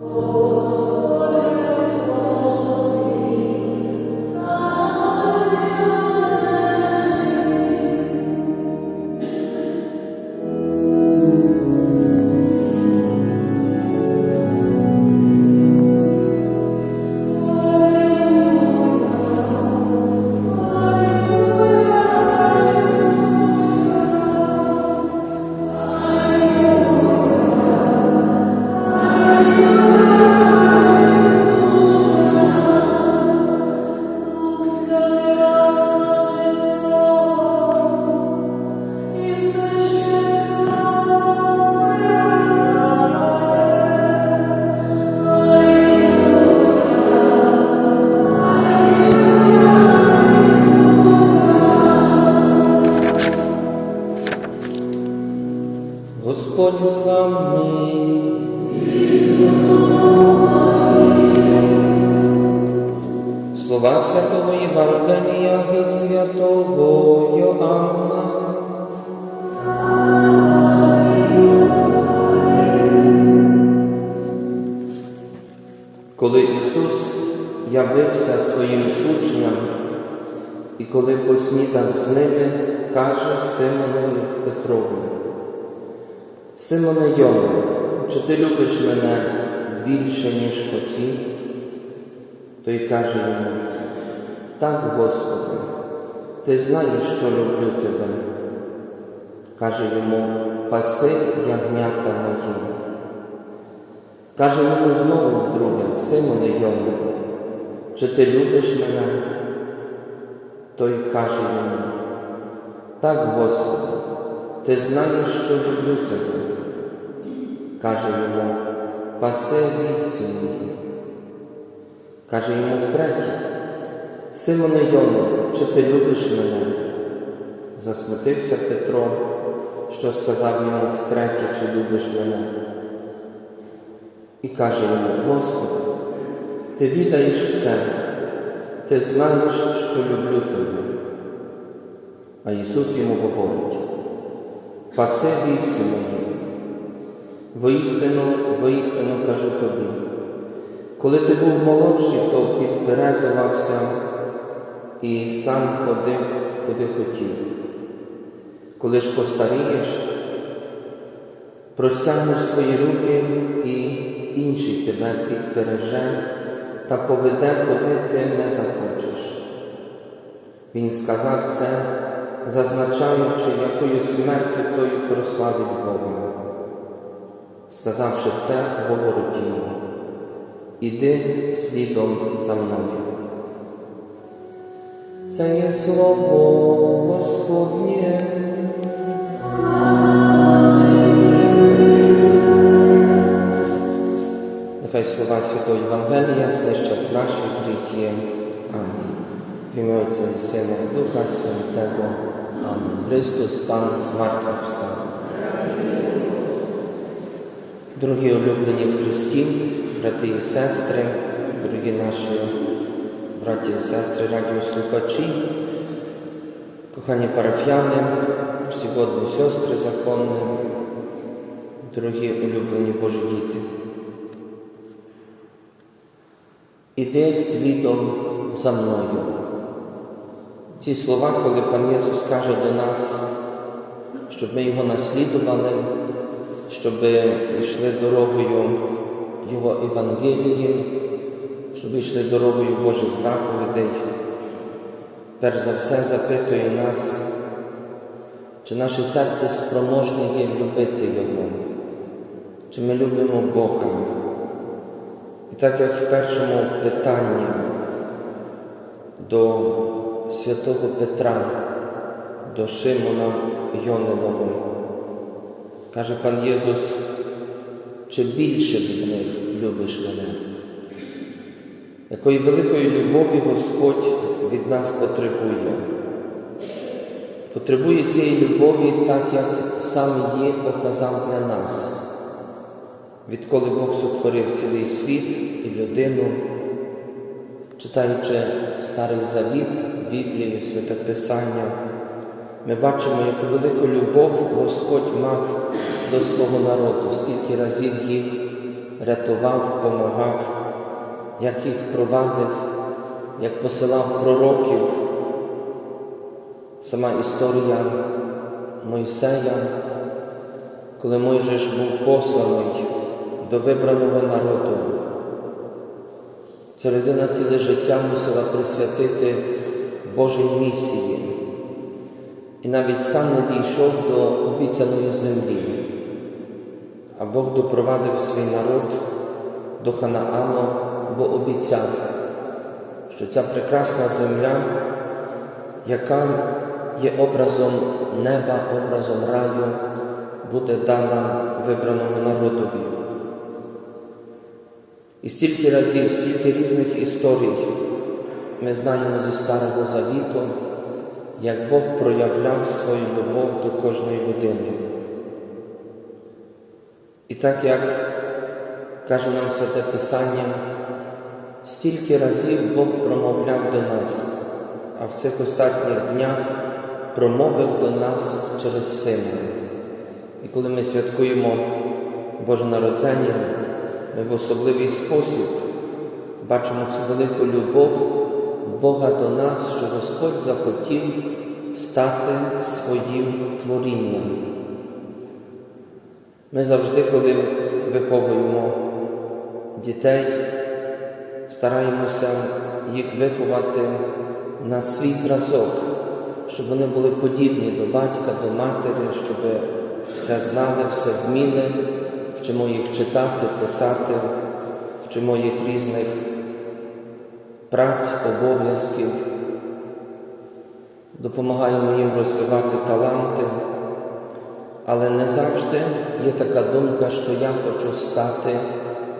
Господь Слова Святого Євангелія від Святого Йоанна. Коли Ісус явився своїм учням, і коли поснідав з ними, каже Симонові Петрові, Симоне Йоне, чи ти любиш мене більше, ніж оці? Той каже йому, так, Господи, ти знаєш, що люблю тебе. Каже йому, паси ягнята мої. Каже йому знову вдруге, Симоне Йоне, чи ти любиш мене? Той каже йому, так, Господи, ти знаєш, що люблю тебе. Каже йому, паси вівці мої. Каже йому втретє, Симоне Йоне, чи ти любиш мене? Засмутився Петро, що сказав йому втретє, чи любиш мене. І каже йому, Господи, ти відаєш все, ти знаєш, що люблю тебе. А Ісус йому говорить, паси вівці мої. Воістину, воістину кажу тобі, коли ти був молодший, то підперезувався і сам ходив, куди хотів. Коли ж постарієш, простягнеш свої руки і інший тебе підпереже та поведе, куди ти не захочеш. Він сказав це, зазначаючи, якою смертю той прославить Бога. Сказавши це, говорить йому, іди слідом за мною. Це є слово Господнє. Нехай слова Святого Євангелія знищать наші гріхи. Амінь. В ім'я Отця і Сина і Духа Святого. Амінь. Христос Пан з мертвих встав. Дорогі улюблені в Христі, брати і сестри, дорогі наші браті і сестри, радіослухачі, кохані парафіяни, чтіводні сестри законні, дорогі улюблені Божі діти. Іди слідом за мною. Ці слова, коли пан Єсус каже до нас, щоб ми його наслідували, щоб йшли дорогою Його Євангелії, щоб йшли дорогою Божих заповідей. Перш за все запитує нас, чи наше серце спроможне є любити Його, чи ми любимо Бога. І так як в першому питанні до святого Петра, до Шимона Йониного, каже пан Єсус, чи більше від них любиш мене? Якої великої любові Господь від нас потребує. Потребує цієї любові так, як сам її оказав для нас. Відколи Бог сотворив цілий світ і людину, читаючи Старий Завіт, Біблію, Святописання, ми бачимо, яку велику любов Господь мав до свого народу, скільки разів їх рятував, помагав, як їх провадив, як посилав пророків. Сама історія Мойсея, коли Мойжеш був посланий до вибраного народу. Ця людина ціле життя мусила присвятити Божій місії і навіть сам не дійшов до обіцяної землі, Бог допровадив свій народ до Ханаану, бо обіцяв, що ця прекрасна земля, яка є образом неба, образом раю, буде дана вибраному народові. І стільки разів, стільки різних історій ми знаємо зі Старого Завіту, як Бог проявляв свою любов до кожної людини. І так як каже нам Святе Писання, стільки разів Бог промовляв до нас, а в цих останніх днях промовив до нас через Сина. І коли ми святкуємо Боже Народзення, ми в особливий спосіб бачимо цю велику любов Бога до нас, що Господь захотів стати своїм творінням. Ми завжди, коли виховуємо дітей, стараємося їх виховати на свій зразок, щоб вони були подібні до батька, до матері, щоб все знали, все вміли, вчимо їх читати, писати, вчимо їх різних праць, обов'язків, допомагаємо їм розвивати таланти, але не завжди є така думка, що я хочу стати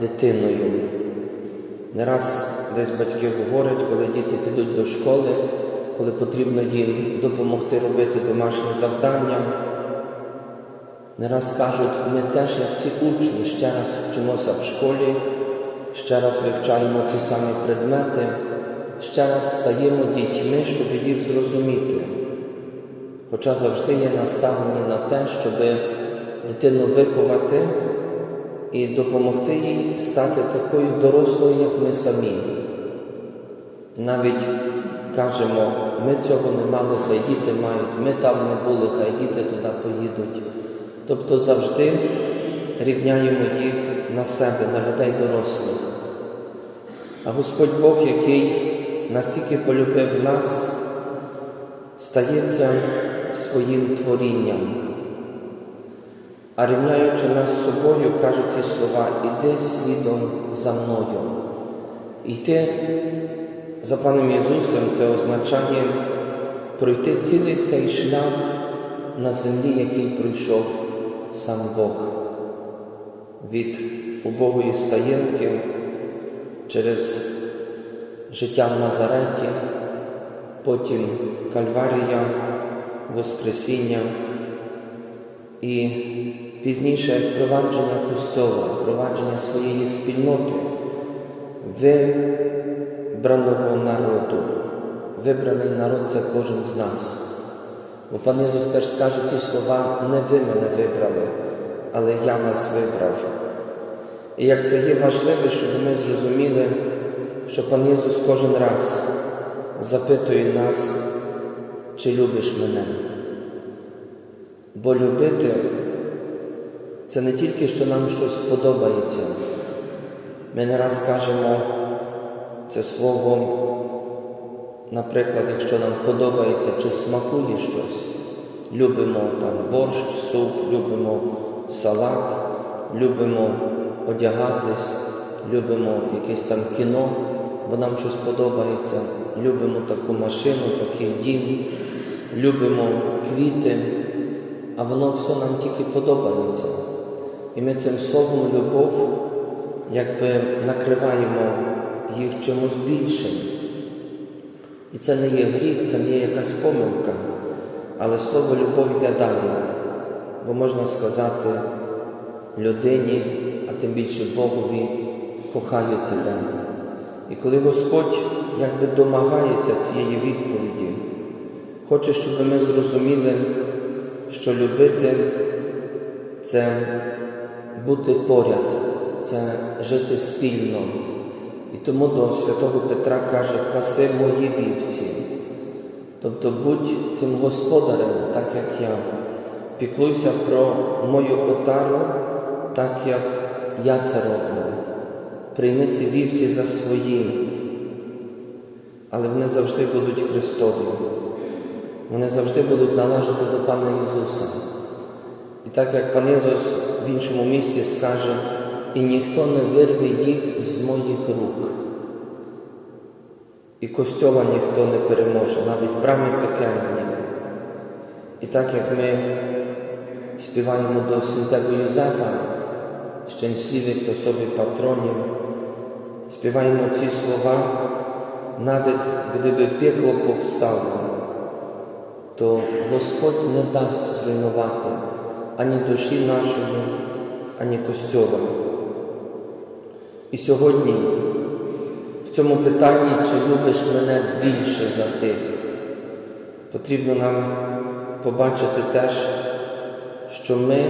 дитиною. Не раз десь батьки говорять, коли діти підуть до школи, коли потрібно їм допомогти робити домашні завдання. Не раз кажуть, ми теж, як ці учні, ще раз вчимося в школі, ще раз вивчаємо ці самі предмети, ще раз стаємо дітьми, щоб їх зрозуміти. Хоча завжди є наставлені на те, щоб дитину виховати і допомогти їй стати такою дорослою, як ми самі. Навіть кажемо, ми цього не мали, хай діти мають, ми там не були, хай діти туди поїдуть. Тобто завжди рівняємо їх на себе, на людей дорослих. А Господь Бог, який настільки полюбив нас, стається своїм творінням. А рівняючи нас з собою, каже ці слова, іди слідом за мною. Йти за Паном Ісусом це означає пройти цілий цей шлях на землі, який пройшов сам Бог. Від убогої стаєнки через життя в Назареті, потім Кальварія, Воскресіння і пізніше провадження Костьола, провадження своєї спільноти, вибраного народу. Вибраний народ це кожен з нас. Бо пан Ісус теж скаже ці слова, не ви мене вибрали, але я вас вибрав. І як це є важливо, щоб ми зрозуміли, що пан Ісус кожен раз запитує нас, чи любиш мене. Бо любити це не тільки, що нам щось подобається. Ми не раз кажемо це слово, наприклад, якщо нам подобається чи смакує щось, любимо там борщ, суп, любимо салат, любимо одягатись, любимо якесь там кіно, бо нам щось подобається, любимо таку машину, такий дім, любимо квіти, а воно все нам тільки подобається. І ми цим словом любов якби накриваємо їх чимось більшим. І це не є гріх, це не є якась помилка, але слово любов йде далі, бо можна сказати людині, а тим більше Богові, кохаю тебе. І коли Господь якби домагається цієї відповіді, хоче, щоб ми зрозуміли, що любити це бути поряд, це жити спільно. І тому до святого Петра каже, паси мої вівці. Тобто будь цим господарем, так як я. Піклуйся про мою отару, так як я це роблю. Прийми ці вівці за свої, але вони завжди будуть Христові. Вони завжди будуть належати до Пана Ісуса. І так як Пан Ісус в іншому місці скаже, і ніхто не вирве їх з моїх рук. І костьола ніхто не переможе, навіть брами пекельні. І так як ми співаємо до святого Юзефа, щасливих до собі патронів, співаємо ці слова, навіть gdyby пекло повстало, то Господь не дасть зруйнувати ані душі нашої, ані костьола. І сьогодні в цьому питанні, чи любиш мене більше за тих, потрібно нам побачити теж, що ми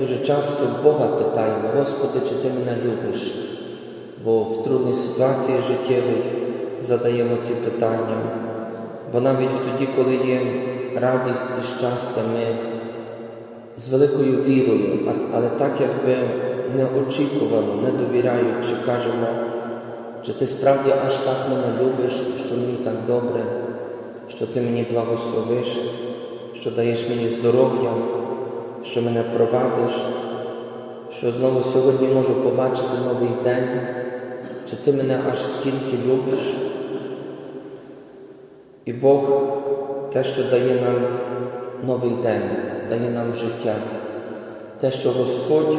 дуже часто Бога питаємо, Господи, чи ти мене любиш? Бо в трудній ситуації життєвій задаємо ці питання. Бо навіть тоді, коли є радість і щастя, ми з великою вірою, але так якби неочікувано, не довіряючи, кажемо, чи ти справді аж так мене любиш, що мені так добре, що ти мені благословиш, що даєш мені здоров'я, що мене провадиш, що знову сьогодні можу побачити новий день, чи ти мене аж стільки любиш? І Бог те, що дає нам новий день, дає нам життя, те, що Господь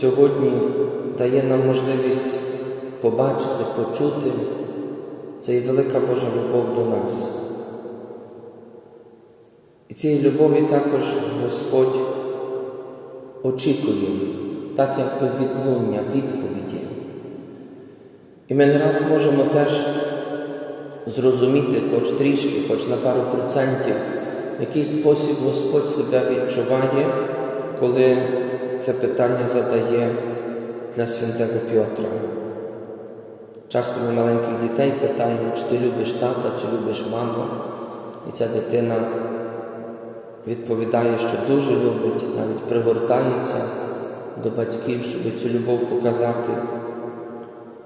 сьогодні дає нам можливість побачити, почути, це і велика Божа любов до нас. І цієї любові також Господь очікує, так якби відлуння, відповіді. І ми не раз можемо теж зрозуміти, хоч трішки, хоч на пару процентів, в який спосіб Господь себе відчуває, коли це питання задає для святого Петра. Часто ми маленьких дітей питаємо, чи ти любиш тата, чи любиш маму, і ця дитина відповідає, що дуже любить, навіть пригортається до батьків, щоб цю любов показати.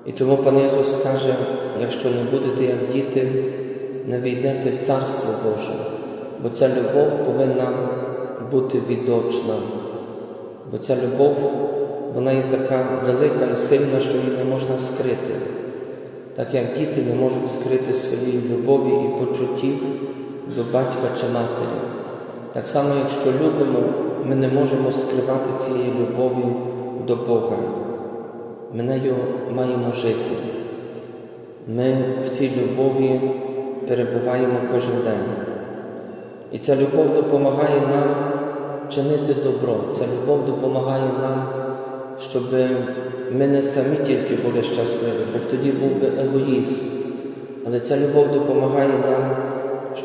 І тому пан Ісус каже, якщо не будете як діти, не війдете в Царство Боже, бо ця любов повинна бути відочна, бо ця любов, вона є така велика і сильна, що її не можна скрити. Так як діти не можуть скрити своєї любові і почуттів до батька чи матері. Так само, якщо любимо, ми не можемо скривати цієї любові до Бога. Ми нею маємо жити. Ми в цій любові перебуваємо кожен день. І ця любов допомагає нам чинити добро. Ця любов допомагає нам, щоб ми не самі тільки були щасливі, бо тоді був би егоїзм. Але ця любов допомагає нам,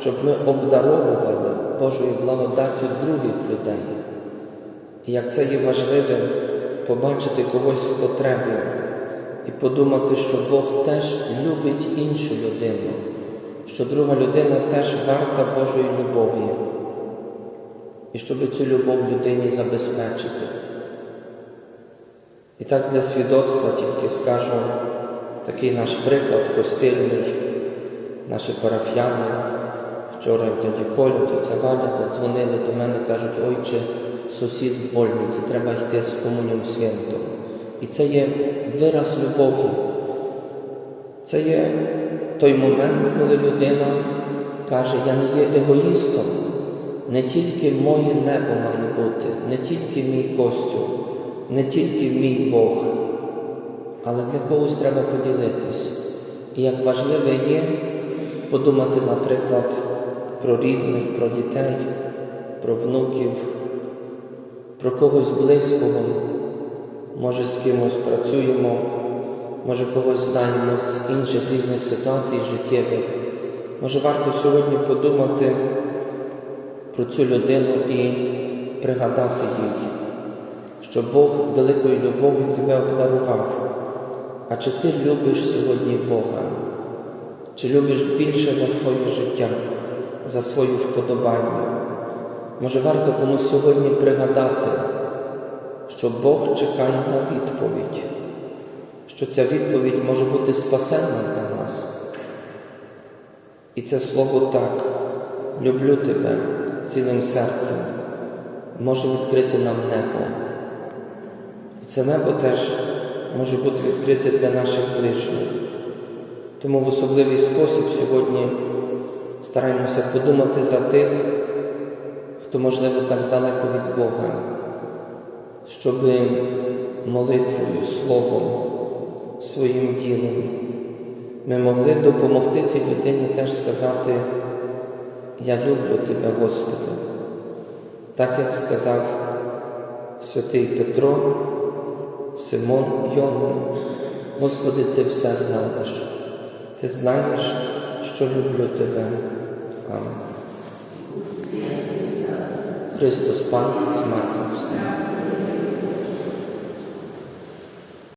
щоб ми обдаровували Божою благодаттю других людей. І як це є важливим, побачити когось в потребі і подумати, що Бог теж любить іншу людину, що друга людина теж варта Божої любові, і щоб цю любов людині забезпечити. І так для свідоцтва тільки скажу такий наш приклад костильний, наші парафіяни. Вчора дяді Колю, тетя Валя задзвонили до мене, кажуть, ойче, сусід в больниці, треба йти з комунією святом. І це є вираз любові. Це є той момент, коли людина каже, я не є егоїстом, не тільки моє небо має бути, не тільки мій костюм, не тільки мій Бог, але для когось треба поділитись. І як важливе є подумати, наприклад, про рідних, про дітей, про внуків, про когось близького, може з кимось працюємо, може когось знаємо з інших різних ситуацій життєвих. Може варто сьогодні подумати про цю людину і пригадати їй, що Бог великою любов'ю тебе обдарував. А чи ти любиш сьогодні Бога? Чи любиш більше за своє життя, за свою вподобання? Може, варто комусь сьогодні пригадати, що Бог чекає на відповідь, що ця відповідь може бути спасенна для нас. І це слово так, люблю тебе цілим серцем, може відкрити нам небо. І це небо теж може бути відкрите для наших ближніх. Тому в особливий спосіб сьогодні стараємося подумати за тих, хто, можливо, так далеко від Бога, щоб молитвою, словом, своїм ділом ми могли допомогти цій людині теж сказати, я люблю тебе, Господи, так як сказав святий Петро, Симон Йону, Господи, Ти все знаєш, Ти знаєш, що люблю тебе. Амінь. Христос Пан з мертвих встав.